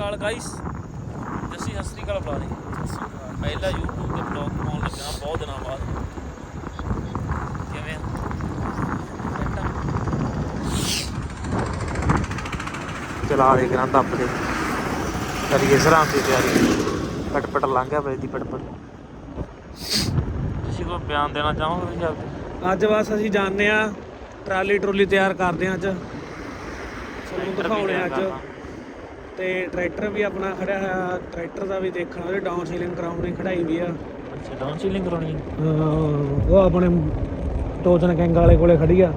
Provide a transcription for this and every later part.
ਅਕਾਲ guys Jassi Sat Sri ਅਕਾਲ ਬੁਲਾ ਦੇ ਪਹਿਲਾ YouTube ਤੇ ਬਲੌਗ ਪਾਉਣ ਲੱਗਾ ਬਹੁਤ ਦਿਨਾਂ ਬਾਅਦ। ਕਿਵੇਂ? ਚਲਾ ਦੇ ਕਰਾਂ ਦੱਬ ਦੇ ਕਰੀਏ ਸਰਾਂ ਦੀ ਤਿਆਰੀ। ਪਟਪਟ ਲੰਘਿਆ ਪਈ ਦੀ ਪਟਪਟ। ਤੁਸੀਂ ਕੋਈ ਬਿਆਨ ਦੇਣਾ ਚਾਹੋਗੇ ਜਾਂ ਅੱਜ ਬਸ ਅਸੀਂ ਜਾਣਦੇ ਆ ਟਰਾਲੀ ਟਰੋਲੀ ਤਿਆਰ ਕਰਦੇ ਆ ਅੱਜ। ਤੁਹਾਨੂੰ ਦਿਖਾਉਣੇ ਆ ਅੱਜ। ਤੇ ਟਰੈਕਟਰ ਵੀ ਆਪਣਾ ਖੜਿਆ ਹੋਇਆ ਟਰੈਕਟਰ ਦਾ ਵੀ ਦੇਖਣਾ ਉਹਦੇ ਡਾਊਨ ਸੀਲਿੰਗ ਕਰਾਉਣੀ ਖੜਾਈ ਵੀ ਆ। ਅੱਛਾ ਡਾਊਨ ਸੀਲਿੰਗ ਕਰਾਉਣੀ ਹੈ? ਅਹ ਉਹ ਆਪਣੇ ਟੋਚਨ ਕੈਂਗ ਵਾਲੇ ਕੋਲੇ ਖੜੀ ਆ।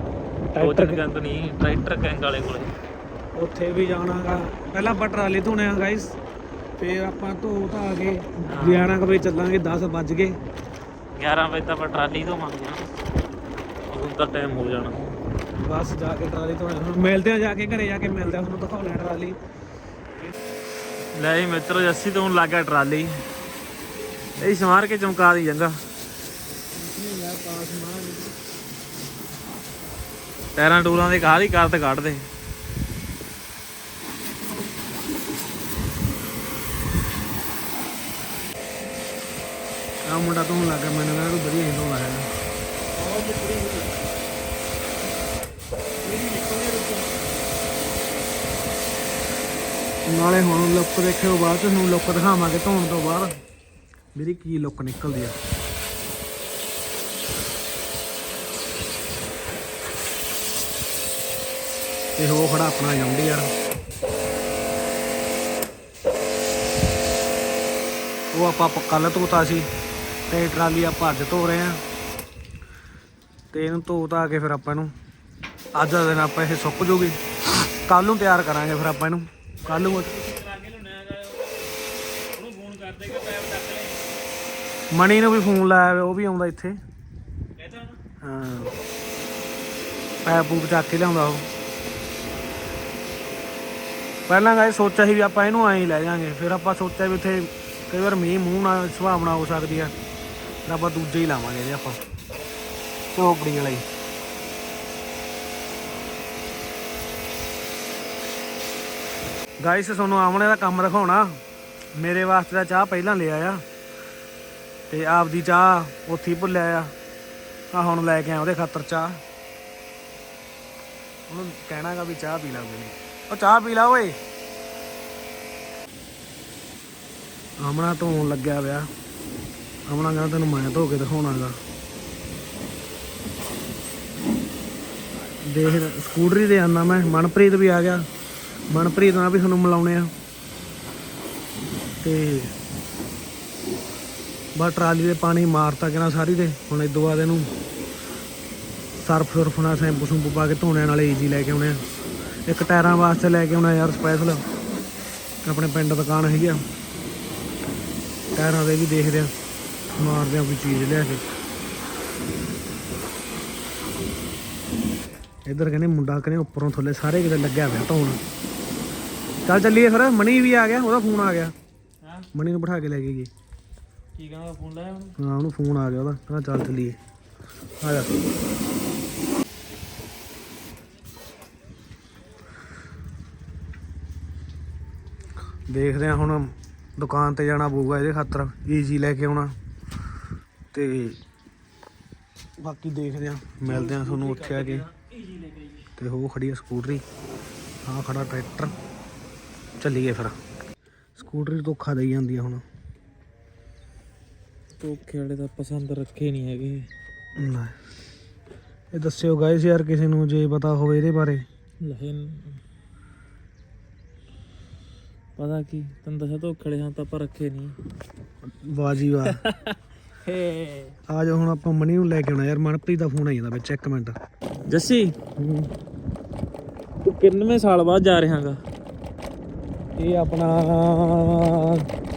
ਟਰੈਕਟਰ ਟਰੈਕਟਰ ਕੰਦ ਨਹੀਂ ਟਰੈਕਟਰ ਕੈਂਗ ਵਾਲੇ ਕੋਲੇ। ਉੱਥੇ ਵੀ ਜਾਣਾਗਾ। ਪਹਿਲਾਂ ਆਪਾਂ ਟਰਾਲੀ ਧੋਣੇ ਆ ਗਾਇਸ ਫੇਰ ਆਪਾਂ ਧੋ ਧਾ ਕੇ 11 ਕੁ ਵਜੇ ਚੱਲਾਂਗੇ 10 ਵੱਜ ਗਏ। 11 ਵਜੇ ਤੱਕ ਆਪਾਂ ਟਰਾਲੀ ਤੋਂ ਮੰਗਦੇ ਹਾਂ ਉਦੋਂ ਤਾਂ ਟਾਈਮ ਹੋ ਜਾਣਾ। ਬਸ ਜਾ ਕੇ ਟਰਾਲੀ ਧੋਣੇ ਹੁਣ ਮਿਲਦੇ ਆ ਜਾ ਕੇ ਘਰੇ ਜਾ ਕੇ ਮਿਲਦੇ ਆ ਤੁਹਾਨੂੰ ਦਿਖਾਉਣੇ ਟਰਾਲੀ। ਲੈ ਜੀ ਮਿੱਤਰੋ ਜੱਸੀ ਤੋਂ ਹੁਣ ਟਰਾਲੀ। ਇਹ ਸਮਾਰ ਕੇ ਚਮਕਾ ਦੀ ਜੰਗਾ। ਟਾਇਰਾਂ ਟੂਰਾਂ ਦੇ ਕਾਹਦੀ ਕਰਤ ਕੱਢ ਦੇ ਆ ਮੁੰਡਾ ਤੋਂ ਲੱਗਾ, ਮੈਨੂੰ ਕਹਿੰਦਾ ਤੂੰ ਵਧੀਆ ਹਿੰਦੂ ਲਾਇਆ ਨਾਲੇ ਹੁਣ ਲੁੱਕ ਦੇਖਿਓ ਬਾਅਦ ਚ ਤੁਹਾਨੂੰ ਲੁੱਕ ਦਿਖਾਵਾਂਗੇ ਧੋਣ ਤੋਂ ਬਾਅਦ। ਮੇਰੀ ਕੀ ਲੁੱਕ ਨਿਕਲਦੀ ਆ। ਤੇ ਉਹ ਖੜਾ ਆਪਣਾ ਜੰਡੀ ਯਾਰ ਉਹ ਆਪਾਂ ਕੱਲ ਧੋਤਾ ਸੀ ਤੇ ਟਰਾਲੀ ਆਪਾਂ ਅੱਜ ਧੋ ਰਹੇ ਆ ਤੇ ਇਹਨੂੰ ਧੋ ਧਾ ਕੇ ਫਿਰ ਆਪਾਂ ਇਹਨੂੰ, ਅੱਜ ਦਾ ਦਿਨ ਆਪਾਂ ਇਹ ਸੁੱਕ ਜੂਗੀ। ਕੱਲ ਨੂੰ ਤਿਆਰ ਕਰਾਂਗੇ ਫਿਰ ਆਪਾਂ ਇਹਨੂੰ। ਕੱਲ ਨੂੰ ਮਣੀ ਨੂੰ ਵੀ ਫੋਨ ਲਾਇਆ ਉਹ ਵੀ ਆਉਂਦਾ ਇੱਥੇ। ਹਾਂ। ਪੈਪ ਪੂਪ ਚੱਕ ਕੇ ਲਿਆਉਂਦਾ ਉਹ। ਪਹਿਲਾਂ ਗਾਇ ਸੋਚਿਆ ਸੀ ਵੀ ਆਪਾਂ ਇਹਨੂੰ ਐਂ ਹੀ ਲੈ ਜਾਾਂਗੇ, ਫਿਰ ਆਪਾਂ ਸੋਚਿਆ ਵੀ ਉੱਥੇ ਕਈ ਵਾਰ ਮੀਂਹ ਮੂੰਹ ਨਾਲ ਸੁਭਾਵਨਾ ਹੋ ਸਕਦੀ ਆ, ਫਿਰ ਆਪਾਂ ਦੂਜੇ ਹੀ ਲਾਵਾਂਗੇ ਜੇ ਆਪਾਂ। ਝੋਪੜੀ ਵਾਲਾ। ਹੀ ਗਾਇਸ ਤੁਹਾਨੂੰ ਆਮਣੇ ਦਾ ਕੰਮ ਦਿਖਾਉਣਾ। ਮੇਰੇ ਵਾਸਤੇ ਤਾਂ ਚਾਹ ਪਹਿਲਾਂ ਲਿਆ ਆ ਤੇ ਆਪਦੀ ਚਾਹ ਉੱਥੇ ਹੀ ਭੁੱਲਿਆ ਆ ਆ ਹੁਣ ਲੈ ਕੇ ਆਇਆ ਉਹਦੇ ਖਾਤਰ ਚਾਹ। ਉਹਨੂੰ ਕਹਿਣਾਗਾ ਵੀ ਚਾਹ ਪੀ ਲਾ ਕੋਈ ਉਹ ਚਾਹ ਪੀ ਲਾ ਓਏ। ਆਮਣਾ ਧੋਣ ਲੱਗਿਆ ਪਿਆ। ਆਮਣਾ ਕਹਿੰਦਾ ਤੈਨੂੰ ਮੈਂ ਧੋ ਕੇ ਦਿਖਾਉਣਾਗਾ। ਦੇਖ, ਸਕੂਟਰੀ ਤੇ ਆਨਾ ਮੈਂ। ਮਨਪ੍ਰੀਤ ਵੀ ਆ ਗਿਆ। ਮਨਪ੍ਰੀਤ ਨਾਲ ਵੀ ਤੁਹਾਨੂੰ ਮਿਲਾਉਣੇ ਆ। ਤੇ ਬਾ ਟਰਾਲੀ ਦੇ ਪਾਣੀ ਮਾਰਤਾ ਕਿਨਾ ਸਾਰੀ ਦੇ। ਹੁਣ ਇਦੋਂ ਬਾਅਦ ਇਹਨੂੰ ਸਰਫ ਸੁਰਫ ਨਾਲ ਸ਼ੈਂਪੂ ਸ਼ੂੰਪੂ ਪਾ ਕੇ ਧੋਣੇ ਨਾਲੇ ਈਜੀ ਲੈ ਕੇ ਆਉਣੇ ਆ। ਇੱਕ ਟਾਇਰਾਂ ਵਾਸਤੇ ਲੈ ਕੇ ਆਉਣਾ ਯਾਰ ਸਪੈਸ਼ਲ ਆਪਣੇ ਪਿੰਡ ਦੁਕਾਨ ਹੈਗੀ ਆ। ਟਾਇਰਾਂ ਦੇ ਵੀ ਦੇਖਦੇ ਆ। ਮਾਰਦੇ ਆ ਕੋਈ ਚੀਜ਼ ਲਿਆ ਕੇ। ਇਧਰ ਕਹਿੰਦੇ ਮੁੰਡਾ ਕਹਿੰਦੇ ਉੱਪਰੋਂ ਥੱਲੇ ਸਾਰੇ ਕਿਤੇ ਲੱਗਿਆ ਪਿਆ ਧੋਣ। ਚੱਲ ਚੱਲੀਏ ਫਿਰ ਮਣੀ ਵੀ ਆ ਗਿਆ ਉਹਦਾ ਫੋਨ ਆ ਗਿਆ। ਹਾਂ? ਮਣੀ ਨੂੰ ਬਿਠਾ ਕੇ ਲੈ ਕੇ ਗਏ ਕੀ ਕਹਿੰਦਾ ਫੋਨ ਲਾਇਆ ਉਹਨੂੰ? ਹਾਂ ਉਹਨੂੰ ਫੋਨ ਆ ਗਿਆ ਉਹਦਾ ਕਹਿੰਦਾ ਚੱਲ ਚੱਲੀਏ। ਆ ਜਾ। ਦੇਖਦੇ ਆ ਹੁਣ ਦੁਕਾਨ ਤੇ ਜਾਣਾ ਪਊਗਾ ਇਹਦੇ ਖਾਤਰ ਈਜੀ ਲੈ ਕੇ ਆਉਣਾ। ਤੇ ਬਾਕੀ ਦੇਖਦੇ ਆ ਮਿਲਦੇ ਆ ਤੁਹਾਨੂੰ ਉੱਥੇ ਆ ਕੇ। ਤੇ ਉਹ ਖੜੀ ਆ ਸਕੂਟਰੀ ਆ ਖੜਾ ਟਰੈਕਟਰ। ਚੱਲੀਏ ਫਿਰ। ਸਕੂਟਰੀ ਧੋਖਾ ਦੇਈ ਜਾਂਦੀ ਆ ਹੁਣ। ਧੋਖੇ ਵਾਲੇ ਤਾਂ ਪਸੰਦ ਰੱਖੇ ਨਹੀਂ ਹੈਗੇ। ਨਾ। ਇਹ ਦੱਸਿਓ ਗਾਇਸ ਯਾਰ ਕਿਸੇ ਨੂੰ ਜੇ ਪਤਾ ਹੋਵੇ ਇਹਦੇ ਬਾਰੇ। ਲਹਨ ਪਤਾ ਕੀ ਤੈਨੂੰ ਦੱਸਿਆ ਧੋਖੇ ਵਾਲੇ ਹਾਂ ਤਾਂ ਆਪਾਂ ਰੱਖੇ ਨਹੀਂ। ਵਾਹ ਜੀ ਵਾਹ। ਹੇ। ਆ ਜਾ ਹੁਣ ਆਪਾਂ ਮਣੀ ਨੂੰ ਲੈ ਕੇ ਆਉਣਾ ਯਾਰ ਮਨਪ੍ਰੀਤ ਦਾ ਫੋਨ ਆਈ ਜਾਂਦਾ ਵਿੱਚ ਇੱਕ ਮਿੰਟ। ਜੱਸੀ ਤੂੰ ਕਿੰਨਵੇਂ ਸਾਲ ਬਾਅਦ ਜਾ ਰਿਹਾਗਾ? ਇਹ ਆਪਣਾ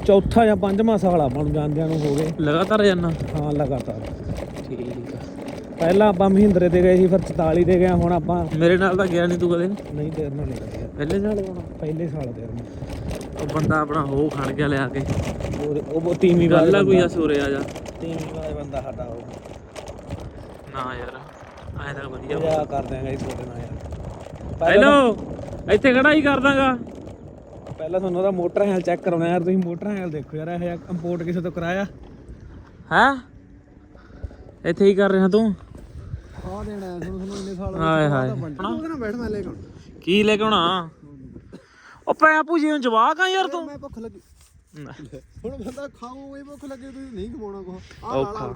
ਚੌਥਾ ਜਾਂ ਪੰਜਵਾਂ ਸਾਲ ਆਪਾਂ ਨੂੰ ਜਾਂਦਿਆਂ ਨੂੰ ਹੋ ਗਏ। ਲਗਾਤਾਰ ਜਾਣਾ ਹਾਂ ਲਗਾਤਾਰ। ਠੀਕ ਆ। ਪਹਿਲਾਂ ਆਪਾਂ ਮਹਿੰਦਰੇ ਤੇ ਗਏ ਸੀ ਫਿਰ 44 ਤੇ ਗਏ ਹੁਣ ਆਪਾਂ ਮੇਰੇ ਨਾਲ ਤਾਂ ਗਿਆ ਨਹੀਂ ਤੂੰ ਕਦੇ। ਨਹੀਂ ਤੇਰੇ ਨਾਲ ਨਹੀਂ ਪਹਿਲੇ ਸਾਲ ਪਹਿਲੇ ਸਾਲ ਤੇਰੇ ਨਾਲ। ਉਹ ਬੰਦਾ ਆਪਣਾ ਹੋ ਖੜ ਗਿਆ ਲਿਆ ਕੇ। ਉਹ ਉਹ ਤੀਵੀਂ ਵਾਲਾ ਗੱਲ ਕੋਈ ਆ ਸੂਰੇ ਆ ਜਾ। ਤੀਵੀਂ ਵਾਲਾ ਬੰਦਾ ਸਾਡਾ ਉਹ। ਨਾ ਯਾਰ ਐ ਤਾਂ ਵਧੀਆ। ਆਂ ਗਾਇਸ ਤੁਹਾਡੇ ਨਾਲ ਯਾਰ। ਹੈਲੋ ਇੱਥੇ ਖੜਾ ਹੀ ਕਰ ਦਾਂਗਾ ਪਹਿਲਾਂ ਤੁਹਾਨੂੰ ਉਹਦਾ ਮੋਟਰ ਹੈਲ ਚੈੱਕ ਕਰਾਉਣਾ ਯਾਰ ਤੁਸੀਂ ਮੋਟਰ ਹੈਲ ਦੇਖੋ ਯਾਰ ਇਹ ਇੰਪੋਰਟ ਕਿਸੇ ਤੋਂ ਕਰਾਇਆ। ਹੈ? ਇੱਥੇ ਹੀ ਕਰ ਰਿਹਾ ਤੂੰ? ਆ ਦੇਣਾ ਹੈ ਤੁਹਾਨੂੰ ਤੁਹਾਨੂੰ ਇੰਨੇ ਸਾਲ ਹਾਏ। ਹਾਏ ਉਹਦੇ ਨਾਲ ਬੈਠ ਮੈਂ ਲੈ ਕੇ ਕੀ ਲੈ ਕੇ ਆਉਣਾ? ਉਹ ਪੈ ਪੂਜੀ ਨੂੰ ਜਵਾਕ ਆ ਯਾਰ ਤੂੰ। ਮੈਂ ਭੁੱਖ ਲੱਗੀ। ਹੁਣ ਬੰਦਾ ਖਾਓ ਇਹ ਭੁੱਖ ਲੱਗੇ ਤੁਸੀਂ ਨਹੀਂ ਖਵਾਉਣਾ ਕੋ ਆ ਔਖਾ।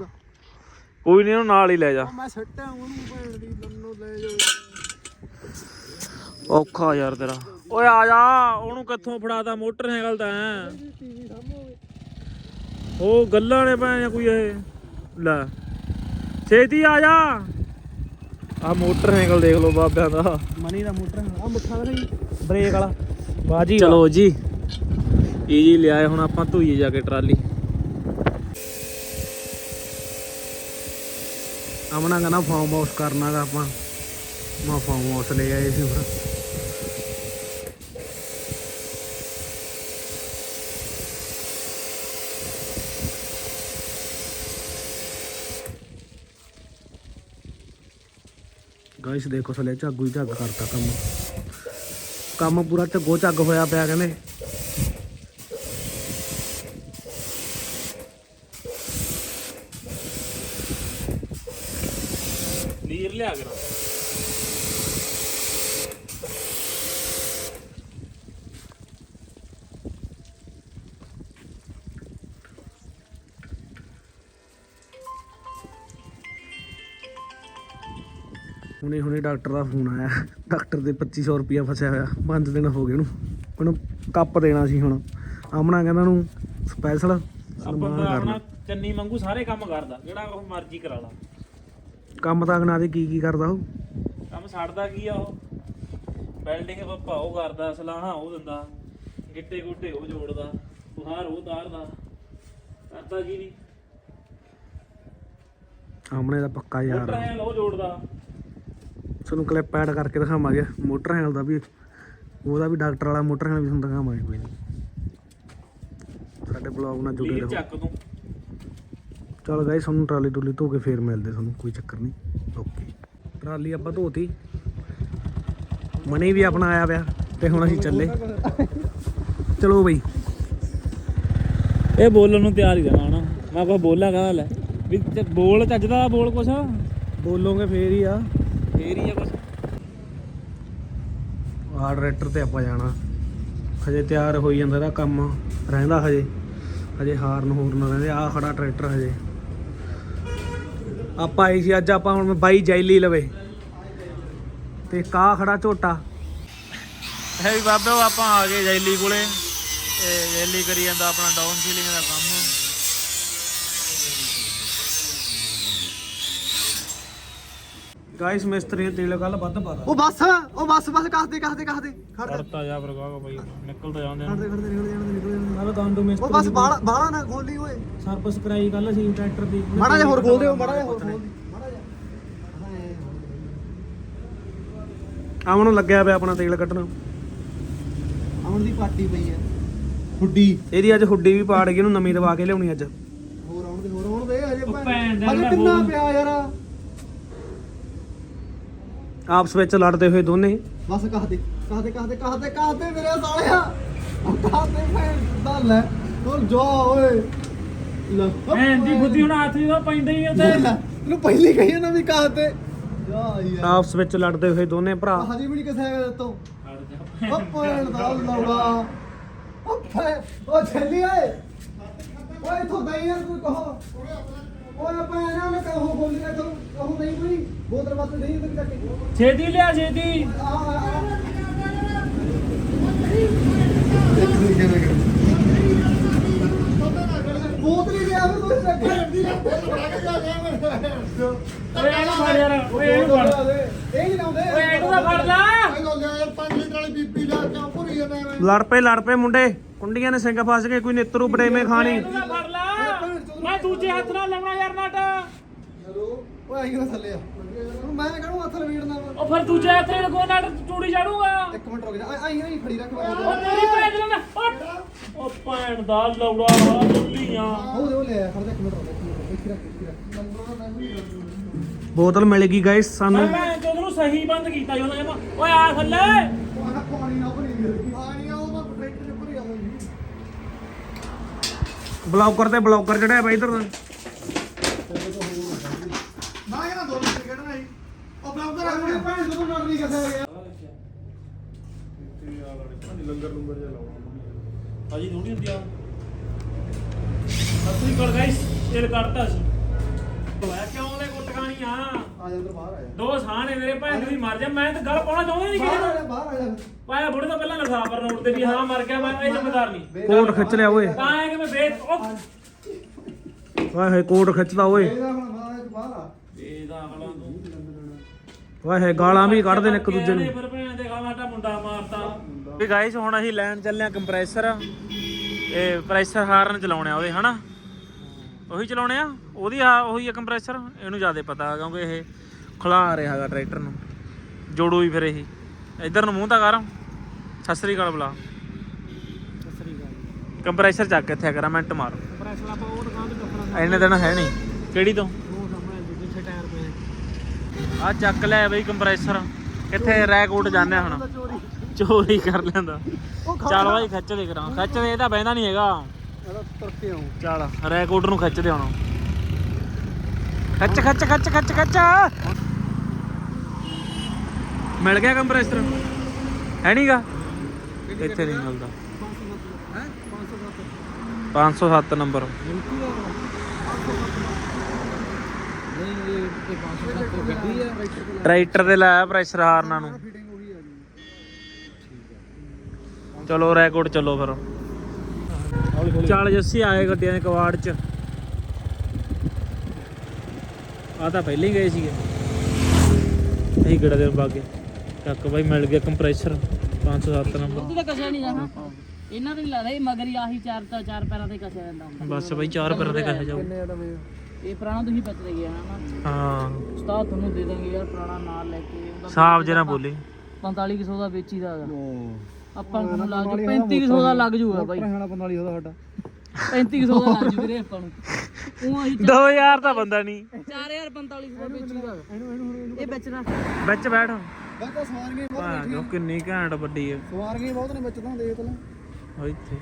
ਕੋਈ ਨਹੀਂ ਉਹਨੂੰ ਨਾਲ ਹੀ ਲੈ ਜਾ। ਮੈਂ ਸੱਟਾਂ ਉਹਨੂੰ ਭੈਣ ਦੀ ਲੰਨੋ ਲੈ ਜਾਓ ਔਖਾ ਯਾਰ ਤੇਰਾ। ਓਏ ਆ ਜਾ ਉਹਨੂੰ ਕਿੱਥੋਂ ਫੜਾਤਾ ਮੋਟਰਸਾਈਕਲ ਤਾਂ ਹੈ। ਟੀਵੀ ਸਾਹਮਣੇ ਉਹ ਗੱਲਾਂ ਨੇ ਪੈ ਕੋਈ ਇਹ? ਲੈ। ਛੇਤੀ ਆ ਜਾ। ਆ ਮੋਟਰਸਾਈਕਲ ਦੇਖ ਲਓ ਬਾਬਿਆਂ ਦਾ। ਮਨੀ ਦਾ ਮੋਟਰ ਆ ਮੁੱਠਾ ਦਾ ਨਹੀਂ ਬ੍ਰੇਕ ਵਾਲਾ। ਬਾਜੀ ਚਲੋ ਜੀ। ਈਜੀ ਲਿਆਏ ਹੁਣ ਆਪਾਂ ਧੋਈਏ ਜਾ ਕੇ ਟਰਾਲੀ। ਆਮਣਾ ਕਹਿੰਦਾ ਫਾਰਮ ਹਾਊਸ ਕਰਨਾ ਗਾ ਆਪਾਂ। ਮੈਂ ਫਾਰਮ ਹਾਊਸ ਲੈ ਆਏ ਸੀ। ਫਿਰ ਗਾਇਸ ਦੇਖੋ ਥਲੇ ਝਾਗੂ ਹੀ ਝੱਗ ਕਰਤਾ ਕੰਮ। ਕੰਮ ਪੂਰਾ ਝੱਗੋ ਝੱਗ ਹੋਇਆ ਪਿਆ ਕਹਿੰਦੇ। ਹੁਣੇ ਹੁਣੇ ਡਾਕਟਰ ਦਾ ਫੋਨ ਆਇਆ। ਡਾਕਟਰ ਦੇ 2500 ਰੁਪਇਆ ਫਸਿਆ ਹੋਇਆ। 5 ਦਿਨ ਹੋ ਗਏ ਉਹਨੂੰ। ਉਹਨੂੰ ਕੱਪ ਦੇਣਾ ਸੀ ਹੁਣ। ਆਮਣਾ ਕਹਿੰਦਾ ਉਹਨੂੰ ਸਪੈਸ਼ਲ ਆਪਾਂ ਤਾਂ ਆਪਣਾ ਚੰਨੀ ਵਾਂਗੂ ਸਾਰੇ ਕੰਮ ਕਰਦਾ। ਜਿਹੜਾ ਉਹ ਮਰਜ਼ੀ ਕਰਾ ਲਾ। ਕੰਮ ਤਾਂ ਅਗਨਾ ਦੇ ਕੀ ਕੀ ਕਰਦਾ ਉਹ? ਕੰਮ ਛੱਡਦਾ ਕੀ ਆ ਉਹ? ਬਿਲਡਿੰਗ ਪੱਪਾ ਉਹ ਕਰਦਾ ਸਲਾਹਾਂ ਉਹ ਦਿੰਦਾ। ਗਿੱਟੇ ਗੁੱਟੇ ਉਹ ਜੋੜਦਾ। ਬੁਹਾਰ ਉਹ ਤਾਰਦਾ। ਕਰਦਾ ਕੀ ਨਹੀਂ? ਆਮਣੇ ਦਾ ਪੱਕਾ ਯਾਰ। ਉਹ ਜੋੜਦਾ। ਤੁਹਾਨੂੰ ਕਲਿੱਪ ਐਡ ਕਰਕੇ ਦਿਖਾਵਾਂਗੇ ਮੋਟਰਸਾਈਕਲ ਦਾ ਵੀ। ਉਹਦਾ ਵੀ ਡਾਕਟਰ ਵਾਲਾ ਮੋਟਰਸਾਈਕਲ ਵੀ ਤੁਹਾਨੂੰ ਦਿਖਾਵਾਂਗੇ ਕੋਈ ਨਹੀਂ ਸਾਡੇ ਬਲੌਗ ਨਾਲ ਜੁੜੇ ਰਹੋ। ਚਲ ਗਾਇਸ ਤੁਹਾਨੂੰ ਟਰਾਲੀ ਟੁਲੀ ਧੋ ਕੇ ਫੇਰ ਮਿਲਦੇ ਤੁਹਾਨੂੰ ਕੋਈ ਚੱਕਰ ਨਹੀਂ। ਓਕੇ ਟਰਾਲੀ ਆਪਾਂ ਧੋਤੀ। ਮਨੀ ਵੀ ਆਪਣਾ ਆਇਆ ਪਿਆ ਤੇ ਹੁਣ ਅਸੀਂ ਚੱਲੇ। ਚਲੋ ਬਈ। ਇਹ ਬੋਲਣ ਨੂੰ ਤਿਆਰ ਹੀ ਰਹਿਣਾ ਹਣਾ ਮੈਂ ਕੋਈ ਬੋਲਾਂ ਕਹਿੰਦਾ ਲੈ? ਵੀ ਤੇ ਬੋਲ ਚੱਜਦਾ ਬੋਲ ਕੁਛ? ਬੋਲੋਗੇ ਫੇਰ ਹੀ ਆ। ਫੇਰ ਹੀ ਆ ਆਹ ਟਰੈਕਟਰ ਤੇ ਆਪਾਂ ਜਾਣਾ। ਹਜੇ ਤਿਆਰ ਹੋਈ ਜਾਂਦਾ ਇਹਦਾ ਕੰਮ। ਰਹਿੰਦਾ ਹਜੇ। ਹਜੇ ਹਾਰਨ ਹੂਰਨ ਰਹਿੰਦੇ। ਆ ਖੜਾ ਟਰੈਕਟਰ ਹਜੇ। ਆਪਾਂ ਆਈ ਸੀ ਅੱਜ ਆਪਾਂ ਹੁਣ ਬਾਈ ਜੈਲੀ ਲਵੇ। ਤੇ ਕਾ ਖੜਾ ਝੋਟਾ। ਹੈ ਵੀ ਬਾਬੇ ਆਪਾਂ ਆ ਗਏ ਜੈਲੀ ਕੋਲੇ। ਤੇ ਜੈਲੀ ਕਰੀ ਜਾਂਦਾ ਆਪਣਾ ਡਾਊਨ ਸੀਲਿੰਗ ਦਾ ਕੰਮ। ਗਾਇਸ ਮਿਸਤਰੀ ਨੇ ਤੇਲ ਕੱਲ ਵੱਧ ਪਾਤਾ। ਉਹ ਬੱਸ ਉਹ ਬੱਸ ਬੱਸ ਕੱਸਦੇ ਕੱਸਦੇ ਕੱਸਦੇ ਖੜ ਜਾ। ਕਰਤਾ ਜਾ ਫਿਰ ਗਾਗਾ ਬਾਈ ਨਿਕਲ ਤਾਂ ਜਾਂਦੇ ਖੜਦੇ ਖੜਦੇ ਨਿਕਲ ਜਾਣ ਨਿਕਲ ਨਾਲ ਗੰਦੂ ਉਹ ਮਿਸਤਰੀ ਬੱਸ ਬਾਲਾ ਬਾਲਾ ਨਾ ਖੋਲੀ ਓਏ। ਸਰਵਿਸ ਕਰਾਈ ਕੱਲ ਅਸੀਂ ਟਰੈਕਟਰ ਦੀ। ਮਾੜਾ ਜਿਹਾ ਹੋਰ ਖੋਲ ਦਿਓ ਮਾੜਾ ਜਿਹਾ ਹੋਰ ਖੋਲ ਦਿਓ। ਮਾੜਾ ਜਿਹਾ। ਆਮਣ ਨੂੰ ਲੱਗਿਆ ਪਿਆ ਆਪਣਾ ਤੇਲ ਕੱਢਣਾ। ਅਮਨ ਦੀ ਪਾਰਟੀ ਪਈ ਹੈ। ਹੁੱਡੀ। ਇਹਦੀ ਅੱਜ ਹੁੱਡੀ ਵੀ ਪਾੜ ਗਈ ਇਹਨੂੰ ਨਵੀਂ ਦਵਾ ਕੇ ਲਿਆਉਣੀ ਅੱਜ। ਹੋਰ ਆਉਣ ਦੇ ਹੋਰ ਆਉਣ ਦੇ ਹਜੇ ਉਹ ਭੈਣ ਦਾ ਪਿਆ ਯਾਰ। ਆਪਸ ਵਿੱਚ ਲੜਦੇ ਹੋਏ ਦੋਨੇ। ਬੱਸ ਕੱਸਦੇ ਕੱਸਦੇ ਕੱਸਦੇ ਕੱਸਦੇ ਕੱਸਦੇ ਮੇਰੇ ਸਾਲਿਆ। ਕੱਸਦੇ ਭੈਣ ਦਾ ਲੈ ਹੁਣ ਜਾ ਓਏ। ਲੈ ਭੈਣ ਦੀ ਬੁੱਧੀ ਹੁਣ ਹੱਥ ਜਦੋਂ ਪੈਂਦਾ ਹੀ ਲੈ, ਤੈਨੂੰ ਪਹਿਲੀ ਕਹੀ ਨਾ ਵੀ ਕੱਸਦੇ ਜਾ ਯਾਰ। ਆਪਸ ਵਿੱਚ ਲੜਦੇ ਹੋਏ ਦੋਨੇ ਭਰਾ। ਹਜੇ ਵੀ ਨਹੀਂ ਕਿਸੇ ਹੈਗਾ ਤੋਂ। ਉਹ ਦਾ। ਲੌੜਾ ਉਹ ਉਹ ਛੱਲੀ ਓਏ। ਓਏ ਇਥੋਂ ਗਈ ਯਾਰ ਕੋਈ ਕਹੋ ਓਏ ਭੈਣ ਨਾ ਮੈਂ ਕਹੋ ਬੋਲੀ ਨਾ ਤੂੰ ਕਹੋ ਨਹੀਂ ਕੋਈ ਬੋਤਲ ਬਾਤ ਨਹੀਂ ਤੇ ਚੱਕੇ ਛੇਤੀ ਲਿਆ ਛੇਤੀ। ਆ ਆ ਇੱਕ ਨਹੀਂ ਕਰਾਂਗੇ ਬੋਤਲ ਹੀ ਲਿਆ ਵੀ ਕੋਈ ਚੱਕੇ ਓਏ ਇਹਨੂੰ ਫੜ ਯਾਰ ਓਏ ਇਹਨੂੰ ਫੜ। ਇਹ ਹੀ ਲਾਉਂਦੇ ਓਏ ਇਹਨੂੰ ਤਾਂ ਫੜ ਲਾ। ਲੜ ਪਏ ਲੜ ਪਏ ਮੁੰਡੇ। ਕੁੰਡੀਆਂ ਨੇ ਸਿੰਘ ਫਸ ਗਏ ਕੋਈ ਨਿੱਤਰੂ ਬੜੇਵੇਂ ਖਾਣੀ। ਇਹਨੂੰ ਤਾਂ ਫੜ ਲਾ। ਮੈਂ ਦੂਜੇ ਹੱਥ ਨਾਲ ਲਾਉਣਾ ਓਏ ਆਈ ਨਾ ਥੱਲੇ ਆ? ਹੁਣ ਮੈਂ ਕਹਣੂ ਹੱਥ ਲਵੀੜਨਾ ਵਾ? ਉਹ ਫਿਰ ਦੂਜੇ ਹੱਥ ਨਾਲ ਕੋ ਨਟ ਚੂੜੀ ਚੜੂਗਾ। ਇੱਕ ਮਿੰਟ ਰੁਕ ਜਾ। ਆਈ ਨਹੀਂ ਖੜੀ ਰੱਖ ਮੈਂ। ਉਹ ਤੇਰੀ ਭੈਣ ਦੇ ਨਾਲ ਉਹ ਭੈਣ ਦਾ ਲੌੜਾ ਬੁੱਲੀਆਂ ਉਹ ਦੇ ਉਹ ਲੈ ਆ, ਖੜ ਜਾ ਇੱਕ ਮਿੰਟ ਰੁਕ ਜਾ, ਇੱਕ ਮਿੰਟ ਇੱਥੇ ਰੱਖ ਇੱਥੇ ਰੱਖ। ਬੋਤਲ ਮਿਲ ਗਈ ਗਾਇਸ ਸਾਨੂੰ। ਮੈਂ ਤੈਨੂੰ ਸਹੀ ਬੰਦ ਕੀਤਾ ਜਦੋਂ ਜਮਾ ਓਏ ਆ ਥੱਲੇ। ਉਹ ਆਹ ਪਾਣੀ ਨਾ ਭਰੀ ਵੀਰ ਪਾਣੀ ਆ ਉਹ ਮੈਂ ਟਰੈਕਟਰ ਦੇ ਉੱਪਰ ਬਲੌਕਰ ਤੇ ਬਲੌਕਰ ਚੜਿਆ ਬਾਈ ਇਧਰ ਨਾ ਇਹਨਾਂ ਦੋ ਮਿੰਟ ਖੇਡਣਾ ਸੀ ਉਹ ਬਲੌਗਰ ਆ ਗਏ ਭੈਣ ਜਦੋਂ ਨਰ ਨਹੀਂ ਕਿੱਥੇ ਗਿਆ ਅਜੀ ਥੋੜੀ ਹੁੰਦੀ ਆ। ਅਸਲੀ ਕੋਲ ਗਾਇਸ ਤੇਲ ਕੱਢਤਾ ਸੀ। ਹੋਇਆ ਕਿਉਂ ਲੈ ਕੁੱਟਕਾਣੀ ਆ ਆ। ਜਾ ਅੰਦਰ ਬਾਹਰ ਆ ਜਾ ਦੋ ਸਾਹਣੇ ਮੇਰੇ ਭੈਣ ਦੀ ਮਰ ਜਾ ਮੈਂ ਤਾਂ ਗੱਲ ਪਾਉਣਾ ਚਾਹੁੰਦਾ ਨਹੀਂ ਬਾਹਰ ਆ ਨੂੰ। ਜਾ ਬਾਹਰ ਆ ਜਾ ਪਾਇਆ ਬੁੜੇ ਤੋਂ ਪਹਿਲਾਂ ਲਿਖਾ ਪਰ ਨੋਟ ਤੇ ਵੀ ਹਾਂ ਮਰ ਗਿਆ ਮੈਂ ਇਹ ਜ਼ਿੰਮੇਦਾਰ ਨਹੀਂ ਕੋਟ ਖਿੱਚ ਲਿਆ ਓਏ। ਤਾਂ ਹੈ ਕਿ ਮੈਂ ਬੇਤ ਉਹ ਵਾਏ ਹੋਏ ਕੋਟ ਖਿੱਚਦਾ ਓਏ। ਇਹਦਾ ਹੁਣ ਬਾਹਰ ਬਾਹਰ ਆ। ਇਹਦਾ ਤੂੰ ਵਾਏ ਹੋਏ ਗਾਲਾਂ ਵੀ ਕੱਢਦੇ ਨੇ ਇੱਕ ਦੂਜੇ ਨੂੰ। ਫਿਰ ਭੈਣ ਦੇ ਗਾਵਾਂਟਾ ਮੁੰਡਾ ਮਾਰਤਾ। ਵੀ ਗਾਇਸ ਹੁਣ ਅਸੀਂ ਲੈਣ ਚੱਲੇ ਆ ਕੰਪਰੈਸਰ ਇਹ ਪ੍ਰੈਸ਼ਰ ਹਾਰਨ ਚਲਾਉਣੇ ਆ ਉਹਦੇ ਹਨਾ? ਉਹੀ ਚਲਾਉਣੇ ਆ? ਉਹਦੀ ਆ ਉਹੀ ਆ ਕੰਪਰੈਸਰ ਇਹਨੂੰ ਜ਼ਿਆਦਾ ਪਤਾ ਕਿਉਂਕਿ ਇਹ ਖੁਲਾ ਰਿਹਾ ਹੈਗਾ ਟਰੈਕਟਰ ਨੂੰ। ਜੋੜੂ ਵੀ ਫਿਰ ਇਹ। ਇਧਰ ਨੂੰ ਮੂੰਹ ਤਾਂ ਕਰ। ਸਤਿ ਸ੍ਰੀ ਅਕਾਲ ਬੁਲਾ। ਕੰਪਰੈਸਰ ਚੱਕ ਕੇ ਇੱਥੇ ਕਰਾਂ ਮਿੰਟ ਮਾਰ। ਇੰਨੇ ਦਿਨ ਹੈ ਨਹੀਂ। ਕਿਹੜੀ ਤੋਂ? ਆ ਚੱਕ ਲੈ ਬਈ ਕੰਪਰੈਸਰ। ਕਿੱਥੇ ਰੈਕੋਟ ਜਾਂਦੇ ਹੁਣ। ਚੋਰੀ ਕਰ ਲੈਂਦਾ। ਚੱਲ ਬਾਈ ਖਿੱਚ ਦੇ ਕਰਾਂ। ਖਿੱਚ ਦੇ ਇਹ ਤਾਂ ਬਹਿੰਦਾ ਨਹੀਂ ਹੈਗਾ। ਚੱਲ। ਰੈਕੋਟ ਨੂੰ ਖਿੱਚ ਦੇ ਹੁਣ। ਖਿੱਚ ਖਿੱਚ ਖਿੱਚ ਖਿੱਚ ਖਿੱਚ। ਮਿਲ ਗਿਆ ਕੰਪਰੈਸਰ? ਹੈ ਨਹੀਂਗਾ ਇੱਥੇ ਨਹੀਂ ਮਿਲਦਾ। ਹੈ? 507 507 ਨੰਬਰ। ਨਹੀਂ ਇਹ ਤੇ 507 ਗੱਡੀ ਆ ਟਰੈਕਟਰ ਤੇ ਲਾਇਆ ਪ੍ਰੈਸ਼ਰ ਹਾਰਨਾਂ ਨੂੰ। ਫਿਟਿੰਗ ਉਹੀ ਆ ਗਈ ਚਲੋ ਰੈਕੋਟ ਚੱਲੋ ਫਿਰ। ਚੱਲ ਜੱਸੀ ਆਏ ਗੱਡੀਆਂ ਦੇ ਕਵਾੜ ਚ। ਆ ਤਾਂ ਪਹਿਲਾਂ ਹੀ ਗਏ ਸੀਗੇ। ਅਸੀਂ ਗੜਾ ਦੇ ਬਾਗੇ ਚੱਕ ਬਾਈ ਮਿਲ ਗਿਆ ਕੰਪਰੈਸਰ 507 ਨੰਬਰ। ਉਹਦੇ ਤਾਂ ਕਸਿਆ ਨਹੀਂ ਜਾਣਾ। ਇਹਨਾਂ ਦੇ ਲੱਗਦਾ ਇਹ ਮਗਰ ਹੀ ਆਹੀ ਚਾਰ ਤਾਂ ਚਾਰ ਪੈਰਾਂ ਤੇ ਕਸਿਆ ਜਾਂਦਾ ਬਸ ਬਾਈ ਚਾਰ ਪੈਰਾਂ ਤੇ ਦਾ ਵੇ ਇਹ ਪੁਰਾਣਾ ਤੁਸੀਂ ਬਚ ਰਹੇ ਗਿਆ ਨਾ ਹਾਂ। ਉਸਤਾਦ ਤੁਹਾਨੂੰ ਦੇ ਦਾਂਗੇ ਯਾਰ ਪੁਰਾਣਾ ਨਾਲ ਲੈ ਕੇ ਉਹਦਾ ਸਾਫ਼ ਜਰਾ ਬੋਲੀ। 4500 ਦਾ ਵੇਚੀਦਾ ਹੈਗਾ। ਆਪਾਂ ਨੂੰ ਲੱਗ ਜੂ 3500 ਦਾ ਲੱਗ ਜੂਗਾ ਬਾਈ। ਰਹਿਣਾ 45 ਉਹਦਾ ਸਾਡਾ। 3500 ਦਾ ਲੱਗ ਜੂ ਵੀਰੇ ਆਪਾਂ ਨੂੰ। ਉਹ ਅਸੀਂ 2000 ਤਾਂ ਬੰਦਾ ਨਹੀਂ 4045 ਦਾ ਵੇਚੀਦਾ। ਇਹ ਵੇਚਣਾ। ਵਿੱਚ ਬੈਠ। ਤਾਂ ਬਹੁਤ ਜੋ ਕਿੰਨੀ ਘੈਂਟ ਵੱਡੀ ਹੈ ਸਵਾਰੀਆਂ ਹੀ ਬਹੁਤ ਨੇ ਵਿੱਚ ਤਾਂ ਦੇਖ ਲੈ ਉਹ ਇੱਥੇ।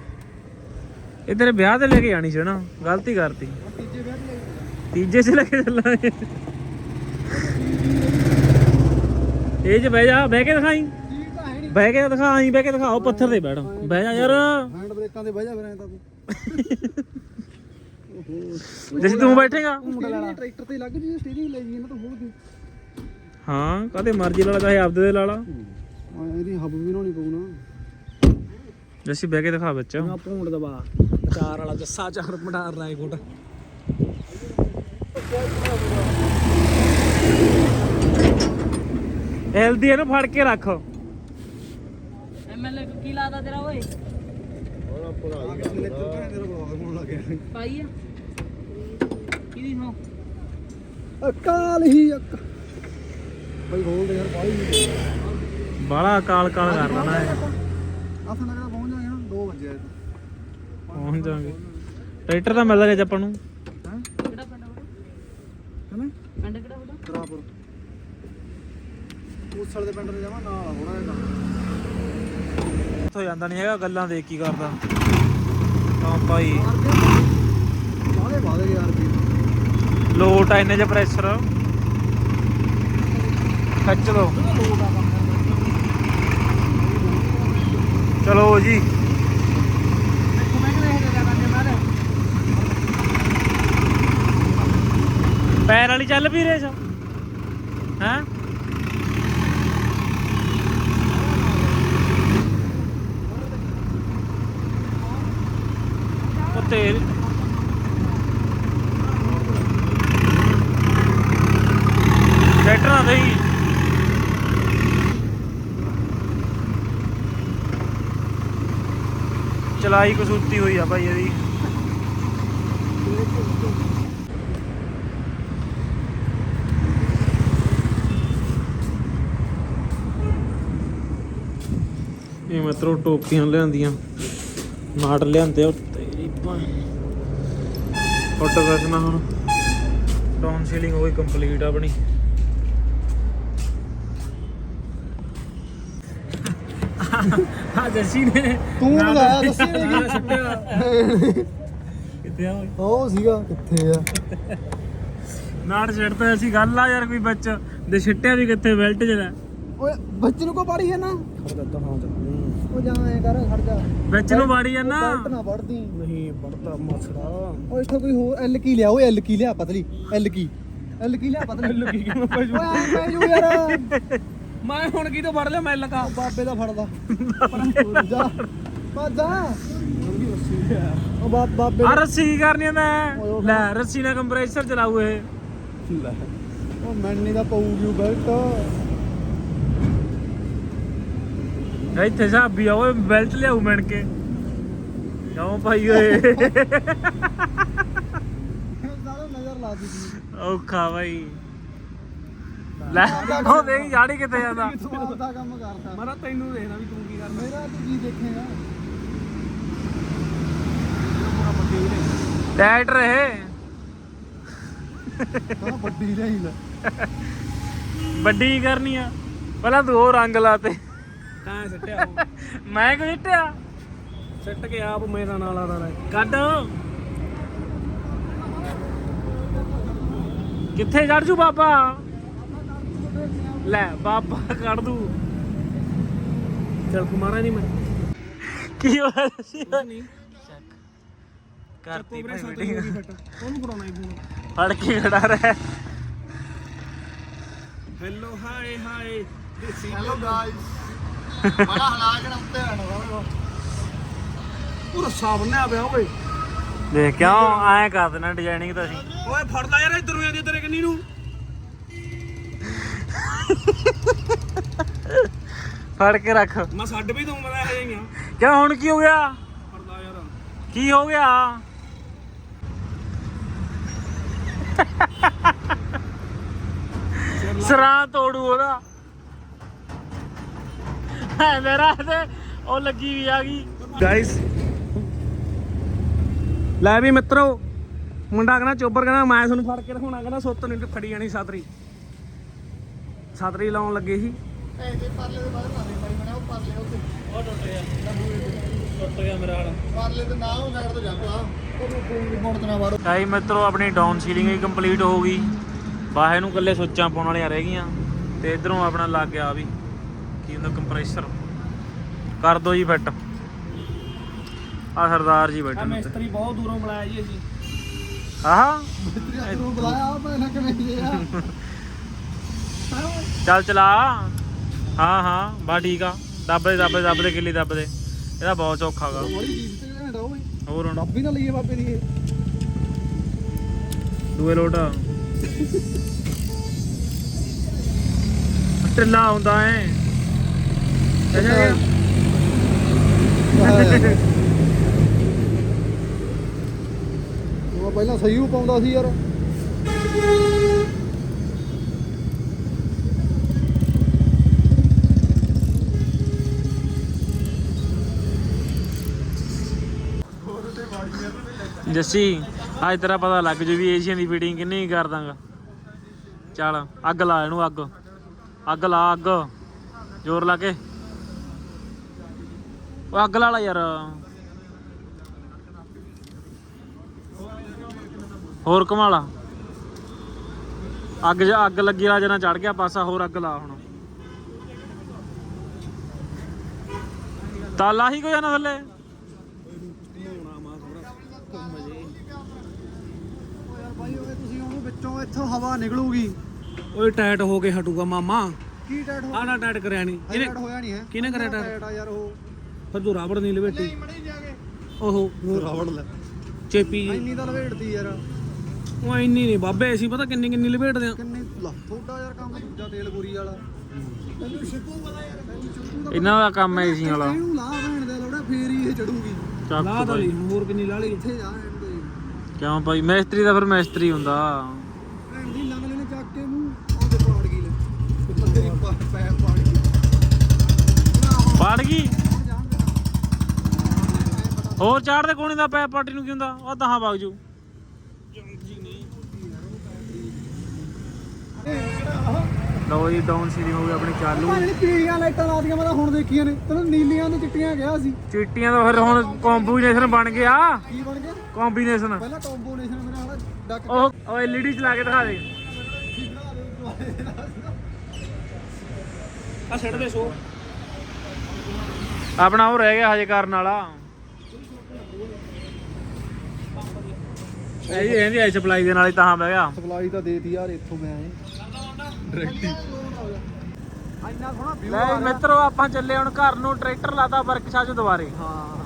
ਇਹ ਤੇਰੇ ਵਿਆਹ ਤੇ ਲੈ ਕੇ ਆਣੀ ਸੀ ਨਾ। ਗਲਤੀ ਕਰਤੀ। ਤੀਜੇ ਵਿਆਹ ਤੇ ਲੈ ਤੀਜੇ 'ਚ ਲੈ ਕੇ ਚੱਲਾਂਗੇ ਇਹ 'ਚ ਬਹਿ ਜਾ ਬਹਿ ਕੇ ਦਿਖਾਈ ਠੀਕ ਤਾਂ ਹੈ ਨਹੀਂ ਬਹਿ ਕੇ ਦਿਖਾ ਆਈ ਬਹਿ ਕੇ ਦਿਖਾਓ ਪੱਥਰ ਤੇ ਬੈਠ ਬਹਿ ਜਾ ਯਾਰ ਹੈਂਡ ਬ੍ਰੇਕਾਂ ਤੇ ਬਹਿ ਜਾ ਫਿਰ ਐਂ ਤਾਂ ਤੂੰ ਜਿਸ ਤੂੰ ਬੈਠੇਗਾ ਮੁੰਡਾ ਲੈਣਾ ਟਰੈਕਟਰ ਤੇ ਲੱਗ ਜੀ ਸਟੀਅਰਿੰਗ ਲੈ ਜੀ ਇਹਨਾਂ ਤੋਂ ਹੋਰ ਕੀ ਹਾਂ ਕਦੇ ਮਰਜ਼ੀ ਲਾਲਾ ਚਾਹੇ ਆਪਦੇ ਦੇ ਲਾਲਾ ਆ ਇਹਦੀ ਹੱਬ ਵੀ ਲਾਉਣੀ ਪਊ ਨਾ ਜੱਸੀ ਬਹਿ ਕੇ ਦਿਖਾ ਬੱਚਾ ਭੂੰਡ ਦਬਾ ਚਾਰ ਵਾਲਾ ਜੱਸਾ ਚਾਰ ਮਟਾਰ ਰਾਏਕੋਟ ਹੈਲਦੀ ਇਹਨੂੰ ਫੜ ਕੇ ਰੱਖ। ਐਮਐਲਏ ਕੀ ਲਾਦਾ ਤੇਰਾ ਓਏ? ਪਾਈ ਆ? ਕਿਹਦੀ ਹੋ ਅਕਾਲ ਹੀ ਅਕ ਬਈ ਬੋਲਦੇ ਯਾਰ ਬਾਈ ਬਾਲਾ ਕਾਲ ਕਾਲ ਕਰ ਲੈਣਾ ਹੈ ਆਸਾਂ ਲੱਗਦਾ ਪਹੁੰਚ ਜਾਗੇ ਨਾ 2 ਵਜੇ ਪਹੁੰਚ ਜਾਾਂਗੇ ਟਰੈਕਟਰ ਤਾਂ ਮਿਲ ਗਿਆ ਆਪਾਂ ਨੂੰ। ਕਿਵੇਂ ਪਿੰਡ ਕਿਹੜਾ ਬੜਾ ਤਰਾਪੁਰ ਉਸਲ ਦੇ ਪਿੰਡ ਤੇ ਜਾਵਾਂ ਨਾਲ ਹੋਣਾ ਇਹਦਾ। ਇੱਥੋਂ ਜਾਂਦਾ ਨਹੀਂ ਹੈਗਾ ਗੱਲਾਂ ਦੇਖ ਕੀ ਕਰਦਾ। ਤਾਂ ਭਾਈ। ਬਾਲੇ ਬਾਲੇ ਯਾਰ ਵੀ। ਲੋਟ ਆ ਇੰਨੇ ਚ ਪ੍ਰੈਸ਼ਰ ਖਿੱਚ ਲੋ ਚਲੋ ਜੀ। ਪੈਰ ਵਾਲੀ ਚੱਲ ਵੀ ਰੇਸ। ਹੈ? ਤੇਲ ਟਰੈਕਟਰ ਨਾ ਦੇਈ। ਚਲਾਈ ਕਸੂਤੀ ਹੋਈ ਆ ਭਾਈ ਇਹਦੀ। ਮਤਰੋ ਟੋਪੀਆਂ ਲਿਆਂਦੀਆਂ ਨਾਟ ਲਿਆਂਦੇ ਉਹ ਤੇਰੀ ਫੋਟੋ ਕਰਨਾ ਹੁਣ ਡਾਊਨ ਸੀਲਿੰਗ ਹੋ ਗਈ ਕੰਪਲੀਟ ਆਪਣੀ। ਆ ਜੱਸੀ ਨੇ ਤੂੰ ਲਗਾਇਆ ਦੱਸੀ ਸੁੱਟਿਆ। ਕਿੱਥੇ ਆ ਉਹ ਸੀਗਾ ਕਿੱਥੇ ਆ? ਨਾੜ ਛੱਡਦਾ ਅਸੀਂ ਗੱਲ ਆ ਯਾਰ ਕੋਈ ਬੱਚ। ਦੇ ਛਿੱਟਿਆ ਵੀ ਕਿੱਥੇ ਬੈਲਟ ਲੈ। ਓਏ ਬੱਚੇ ਨੂੰ ਕੋ ਪਾੜੀ ਹੈ ਨਾ? ਉਹ ਜਾ ਐ ਕਰ ਖੜ ਜਾ। ਵਿੱਚ ਨੂੰ ਵਾੜੀ ਜਾਂਦਾ ਬੈਲਟ ਨਾ ਵੜਦੀ। ਨਹੀਂ ਪੜਦਾ ਮਸੜਾ ਓ ਇੱਥੋਂ ਕੋਈ ਹੋਰ ਐਲ ਕੀ ਲਿਆ ਓਏ ਐਲ ਕੀ ਲਿਆ ਪਤਲੀ ਐਲ ਕੀ। ਐਲ ਕੀ ਲਿਆ ਪਤਲੀ। ਐਲ ਕੀ ਕਿਵੇਂ ਪੈ ਓਏ ਐ ਪੈ ਜੂ ਯਾਰ। ਮੈਂ ਹੁਣ ਕੀ ਤੋਂ ਫੜ ਲਿਆ ਮੈਂ ਲਗਾ। ਉਹ ਬਾਬੇ ਦਾ ਫੜਦਾ। ਜਾ। ਪਾ ਜਾ। ਉਹ ਬਾਬ ਬਾਬੇ ਆ ਰੱਸੀ ਕੀ ਕਰਨੀ ਆ ਮੈਂ? ਲੈ ਰੱਸੀ ਨਾਲ ਕੰਪਰੈਸਰ ਚਲਾਉ ਇਹ। ਲੈ। ਉਹ ਮੈਨੀ ਦਾ ਪਊਗੀ ਬੈਲਟ। ਇੱਥੇ ਸਾਬੀ ਆ ਓਏ ਬੈਲਟ ਲਿਆਉ ਮਿਣ ਕੇ ਕਿਉਂ ਭਾਈ ਓਏ। ਸਾਰਾ ਨਜ਼ਰ ਲਾ ਦਿੱਤੀ ਔਖਾ ਭਾਈ। ਲੈ ਉਹ ਦੇਖ ਜਾੜੀ ਕਿੱਥੇ ਜਾਂਦਾ? ਤੂੰ ਆਪਦਾ ਕੰਮ ਕਰਦਾ ਮਰਾ ਤੈਨੂੰ ਦੇਖਣਾ ਵੀ ਤੂੰ ਕੀ ਕਰਨਾ ਮੇਰਾ ਤੂੰ ਕੀ ਦੇਖੇਗਾ। ਟਾਇਟ ਰਹੇ। ਤਾਂ ਵੱਡੀ ਰਹੀ ਲੈ। ਵੱਡੀ ਕੀ ਕਰਨੀ ਆ। ਪਹਿਲਾਂ ਤੂੰ ਉਹ ਰੰਗ ਲਾਤੇ ਤਾਂ ਸਿੱਟਿਆ। ਮੈਂ ਕਿਉਂ ਜਿੱਟਿਆ ਸਿੱਟ ਕੇ ਆਪ ਮੇਰਾ ਨਾਲ ਆਦਾ ਲੈ ਕੱਢ। ਕਿੱਥੇ ਚੜ ਜੂ ਬਾਬਾ? ਲੈ ਬਾਬਾ ਕੱਢ ਦੂ। ਚਲ ਕੁਮਾਰਾ ਨਹੀਂ ਮੈਂ ਕੀ ਹੋਇਆ ਸੀ? ਨਹੀਂ। ਕਰਤੀ ਕੋਬਰੇ ਭਾਈ ਫਟ ਉਹਨੂੰ ਫੜਾਉਣਾ ਹੀ ਫੋਨ ਫੜ ਕੇ ਖੜਾ ਰਹਿ। ਹੈਲੋ ਹਾਏ ਹਾਏ ਦੇਸੀ ਹੈਲੋ ਗਾਇਸ ਬੜਾ ਹਲਾ ਕੇ ਉੱਤੇ ਆਣਾ ਪੂਰਾ ਸਾਫ਼ ਨਾ ਪਿਆ ਓਏ। ਦੇਖ ਕਿਉਂ ਐਂ ਕਰ ਦੇਣਾ ਡਿਜ਼ਾਈਨਿੰਗ ਤਾਂ ਅਸੀਂ। ਓਏ ਫੜ ਲੈ ਯਾਰ ਇਧਰੋਂ ਆਂਦੀ ਤੇਰੇ ਕੰਨੀ ਨੂੰ। ਫੜ ਕੇ ਰੱਖ। ਮੈਂ ਛੱਡ ਵੀ ਦੂੰ ਮੈਂ ਇਹ ਜਿਹੀਆਂ ਕਿਉਂ ਹੁਣ ਕੀ ਹੋ ਗਿਆ? ਫੜ ਲੈ ਯਾਰ। ਕੀ ਹੋ ਗਿਆ? ਸਰਾਂ ਤੋੜੂ ਉਹਦਾ। ਮੇਰਾ ਤੇ ਉਹ ਲੱਗੀ ਵੀ ਆ ਗਈ। ਗਾਇਸ ਲੈ ਵੀ ਮਿੱਤਰੋ ਮੁੰਡਾ ਕਹਿੰਦਾ ਚੋਬਰ ਕਹਿੰਦਾ ਮੈਂ ਤੁਹਾਨੂੰ ਫੜ ਕੇ ਦਿਖਾਉਣਾ ਕਹਿੰਦਾ ਸੁੱਤ ਨਹੀਂ ਫੜੀ ਜਾਣੀ ਸਾਤਰੀ ਸਾਤਰੀ ਲਾਉਣ ਲੱਗੇ ਸੀ। ਇਹਦੇ ਪਰਲੇ ਦੇ ਬਾਅਦ ਪਾਣੀ ਬਣਾ ਉਹ ਪਰਲੇ ਉੱਤੇ ਉਹ ਟੁੱਟ ਗਿਆ। ਟੁੱਟ ਗਿਆ ਮੇਰਾ ਹਾਲ। ਪਰਲੇ ਤੇ ਨਾ ਉਹ ਸਾਈਡ ਤੋਂ ਜਾ ਪਾ ਮਿੱਤਰੋ ਆਪਣੀ ਡਾਊਨ ਸੀਲਿੰਗ ਵੀ ਕੰਪਲੀਟ ਹੋ ਗਈ। ਬਾਹਰ ਨੂੰ ਕੱਲੇ ਸੁੱਚਾਂ ਪਾਉਣ ਵਾਲੀਆਂ ਰਹਿ ਗਈਆਂ। ਤੇ ਇਧਰੋਂ ਆਪਣਾ ਲੱਗ ਗਿਆ ਵੀ। ਕੀ ਹੁੰਦਾ ਕੰਪਰੈਸਰ ਕਰ ਦੋ ਜੀ ਫਿੱਟ। ਆ ਸਰਦਾਰ ਜੀ ਬੈਠੇ ਨੇ। ਮਿਸਤਰੀ ਬਹੁਤ ਦੂਰੋਂ ਬੁਲਾਇਆ ਜੀ ਅਸੀਂ। ਆਹਾ? ਮਿਸਤਰੀ ਨੂੰ ਬੁਲਾਇਆ ਮੈਂ ਨਾ ਕਿਵੇਂ ਚੱਲ ਚਲਾ। ਹਾਂ ਹਾਂ ਬਾ ਠੀਕ ਆ। ਦੱਬ ਦੇ ਦੱਬ ਦੇ ਦੱਬ ਦੇ ਕਿੱਲੀ ਦੱਬ ਦੇ ਇਹਦਾ ਬਹੁਤ ਔਖਾ ਗਾ। ਬੜੀ ਚੀਜ਼ ਤੇ ਘੰਟਾ ਓਏ ਹੋਰ ਹੁਣ? ਡੱਬੀ ਨਾ ਲਈਏ ਬਾਬੇ ਦੀ ਇਹ। ਦੂਏ ਲੋਟ। ਟਿੱਲਾ ਹੁੰਦਾ ਐ। ਉਹ ਪਹਿਲਾਂ ਸਹੀ ਪਾਉਂਦਾ ਸੀ ਯਾਰ। ਜੱਸੀ ਅੱਜ ਤੇਰਾ ਪਤਾ ਲੱਗ ਜੂ ਵੀ ਏਸ਼ੀਅਨ ਦੀ ਫੀਡਿੰਗ ਕਿੰਨੀ ਕਰ ਦਾਂਗਾ। ਚੱਲ ਅੱਗ ਲਾ ਇਹਨੂੰ ਅੱਗ। ਅੱਗ ਲਾ ਅੱਗ। ਜ਼ੋਰ ਲਾ ਕੇ। ਉਹ ਅੱਗ ਲਾ ਲਾ ਯਾਰ। ਹੋਰ ਘੁਮਾ ਲਾ ਅੱਗ ਜ ਅੱਗ ਲੱਗੀ ਆ ਜਨਾ ਚੜ ਗਿਆ ਪਾਸਾ ਹੋਰ ਅੱਗ ਲਾ ਹੁਣ। ਤਾਲਾ ਹੀ ਕੋਈ ਨਾ ਥੱਲੇ? ਯਾਰ ਭਾਈ ਓਏ ਤੁਸੀਂ ਉਹਨੂੰ ਵਿੱਚੋਂ ਇੱਥੋਂ ਹਵਾ ਨਿਕਲੂਗੀ ਓਏ ਟਾਈਟ ਹੋ ਕੇ ਹਟੂਗਾ ਮਾਮਾ। ਕੀ ਟਾਈਟ ਹੋ ਆਹ ਨਾ ਟਾਈਟ ਕਰਿਆ ਨਹੀਂ ਇਹਨੇ ਇਹਨੇ ਹੋਇਆ ਨਹੀਂ ਹੈ। ਕਿਹਨੇ ਕਰਿਆ ਟਾਈਟ ਟਾਈਟ ਆ ਯਾਰ ਉਹ? ਫਿਰ ਤੂੰ ਰਾਵੜ ਨਹੀਂ ਲਵੇਟੀ ਮੜੀ ਜਾ ਕੇ। ਓਹੋ। ਰਾਵੜ ਲੈ। ਚੇਪੀ ਇੰਨੀ ਤਾਂ ਲਵੇੜਦੀ ਯਾਰ। ਉਹ ਇੰਨੀ ਨਹੀਂ ਬਾਬੇ ਅਸੀਂ ਪਤਾ ਕਿੰਨੀ ਕਿੰਨੀ ਲਵੇਟਦੇ ਆ। ਕਿੰਨੀ ਲਾ ਥੋੜਾ ਯਾਰ ਕੰਮ ਦੂਜਾ ਤੇਲ ਗੋਰੀ ਵਾਲਾ। ਤੈਨੂੰ ਸ਼ਿਪੂ ਪਤਾ ਯਾਰ ਤੈਨੂੰ ਸ਼ਿਪੂ ਦਾ ਇਹਨਾਂ ਦਾ ਕੰਮ ਹੈ ਏਸੀਆਂ ਵਾਲਾ। ਇਹਨੂੰ ਲਾ ਭੈਣ ਦੇ ਲੋੜਾ ਫੇਰ ਹੀ ਇਹ ਚੜੂਗੀ। ਚੱਕ ਲਾ ਤਾਂ ਭਾਈ। ਲਈ ਹੋਰ ਕਿੰਨੀ ਲਾ ਲਈ। ਇੱਥੇ ਜਾ ਐਂਡ ਤੇ ਕਿਉਂ ਭਾਈ ਮੈਸਤਰੀ ਦਾ ਫਿਰ ਮੈਸਤਰੀ ਹੁੰਦਾ। ਭੈਣ ਦੀ ਲੰਗ ਲੈਣੇ ਚੱਕ ਕੇ ਮੂੰਹ ਉਹਦੇ ਪਾੜ ਗਈ ਲੈ। ਤੇਰੀ ਪਾੜ ਪੜ ਹੋਰ ਚਾੜਦੇ ਕੋਣੀ ਦਾ ਪੈ ਪਾਰਟੀ ਨੂੰ ਕੀ ਹੁੰਦਾ? ਉਹ ਦਹਾਂ ਵਗ ਜੂ। ਇਹ ਲਓ ਜੀ ਡਾਊਨ ਸੀਲਿੰਗ ਹੋ ਗਈ ਆਪਣੀ ਚਾਲੂ। ਭਾਵੇਂ ਜਿਹੜੀ ਪੀਲੀਆਂ ਲਾਈਟਾਂ ਲਾਦੀਆਂ ਮੈਂ ਤਾਂ ਹੁਣ ਦੇਖੀਆਂ ਨੇ। ਤੈਨੂੰ ਨੀਲੀਆਂ ਤੇ ਚਿੱਟੀਆਂ ਗਿਆ ਸੀ। ਚੀਟੀਆਂ ਦਾ ਫਿਰ ਹੁਣ ਕੰਬੀਨੇਸ਼ਨ ਬਣ ਗਿਆ। ਕੀ ਬਣ ਗਿਆ? ਕੰਬੀਨੇਸ਼ਨ ਪਹਿਲਾਂ ਕੰਬੋਨੇਸ਼ਨ ਮੇਰਾ ਹਾਲਾ ਡੱਕ ਉਹ ਉਹ ਐਲਈਡੀ ਚਲਾ ਕੇ ਦਿਖਾ ਦੇ। ਆ ਛੱਡ ਦੇ ਸ਼ੋ। ਆਪਣਾ ਉਹ ਰਹਿ ਗਿਆ ਹਜੇ ਕਰਨ ਵਾਲਾ। ਇਹ ਇਹਦੀ ਆਈ ਸਪਲਾਈ ਦੇ ਨਾਲ ਹੀ ਤਾਂ ਬਹਿ ਗਿਆ। ਸਪਲਾਈ ਤਾਂ ਦੇਤੀ ਯਾਰ ਇੱਥੋਂ ਮੈਂ ਆਏ। ਡਾਇਰੈਕਟ ਇੰਨਾ ਸੋਹਣਾ ਵਿਊ ਲੈ ਮਿੱਤਰੋ ਆਪਾਂ ਚੱਲੇ ਹੁਣ ਘਰ ਨੂੰ ਟਰੈਕਟਰ ਲਾਤਾ ਵਰਕਸ਼ਾਪ 'ਚ ਦੁਬਾਰੇ। ਹਾਂ।